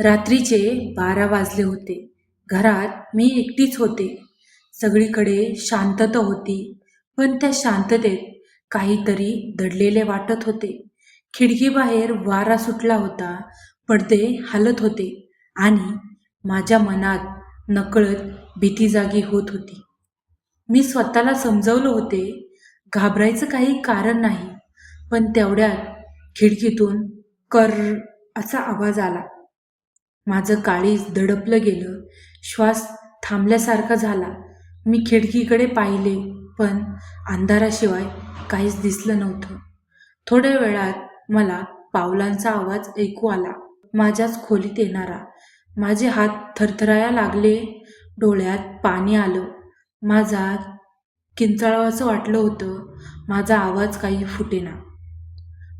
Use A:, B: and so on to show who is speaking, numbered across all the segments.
A: रात्रीचे बारा वाजले होते. घरात मी एकटीच होते. सगळीकडे शांतता होती पण त्या शांततेत काहीतरी दडलेले वाटत होते. खिडकीबाहेर वारा सुटला होता पडदे हलत होते आणि माझ्या मनात नकळत भीती जागी होत होती. मी स्वतःला समजवलं होते घाबरायचं काही कारण नाही. पण तेवढ्यात खिडकीतून कर असा आवाज आला. माझं काळीज दडपलं गेलं. श्वास थांबल्यासारखा झाला. मी खिडकीकडे पाहिले पण अंधाराशिवाय काहीच दिसलं नव्हतं. थोड्या वेळात मला पावलांचा आवाज ऐकू आला. माझ्याच खोलीत येणारा. माझे हात थरथराया लागले. डोळ्यात पाणी आलं. माझा किंचाळवाचं वाटलं होतं. माझा आवाज काही फुटेना.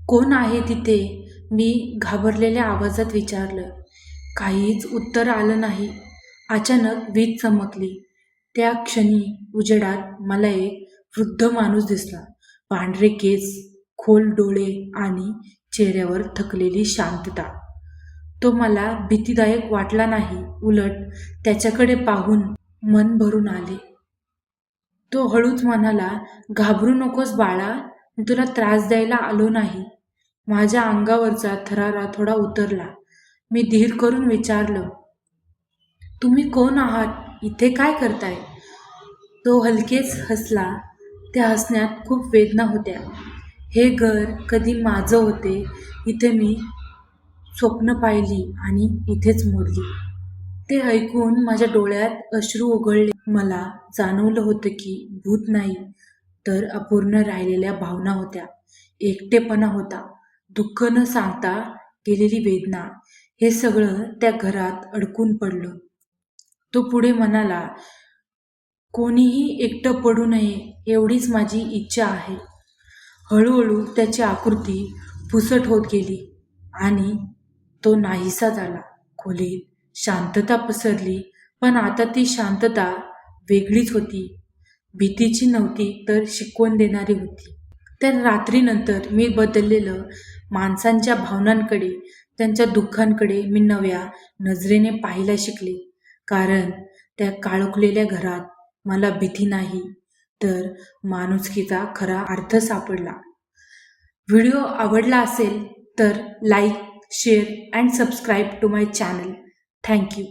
A: कोण आहे तिथे? मी घाबरलेल्या आवाजात विचारलं. काहीच उत्तर आलं नाही. अचानक वीज चमकली. त्या क्षणी उजेडात मला एक वृद्ध माणूस दिसला. पांढरे केस खोल डोळे आणि चेहऱ्यावर थकलेली शांतता. तो मला भीतीदायक वाटला नाही. उलट त्याच्याकडे पाहून मन भरून आले. तो हळूच म्हणाला घाबरू नकोस बाळा मी तुला त्रास द्यायला आलो नाही. माझ्या अंगावरचा थरारा थोडा उतरला. मी धीर करून विचारलं तुम्ही कोण आहात? इथे काय करताय? तो हलकेच हसला. त्या हसण्यात खूप वेदना होत्या. हे घर कधी माझं होते इथे मी स्वप्न पाहिली आणि इथेच मोडली. ते ऐकून माझ्या डोळ्यात अश्रू उघडले मला जाणवलं होतं की भूत नाही तर अपूर्ण राहिलेल्या भावना होत्या. एकटेपणा होता. दुःख न सांगता गेलेली वेदना हे सगळं त्या घरात अडकून पडलं. तो पुढे म्हणाला कोणीही एकटं पडू नये एवढीच माझी इच्छा आहे. हळूहळू त्याची आकृती पुसट होत गेली आणि तो नाहीसा झाला. खोलीत शांतता पसरली पण आता ती शांतता वेगळीच होती. भीतीची नव्हती तर शिकवण देणारी होती. त्या रात्रीनंतर मी बदललेलं माणसांच्या भावनांकडे त्यांच्या दुःखांकडे मी नव्या नजरेने पाहायला शिकले. कारण त्या काळोखलेल्या घरात मला भीती नाही तर माणुसकीचा खरा अर्थ सापडला. व्हिडिओ आवडला असेल तर like share and subscribe to my channel. Thank you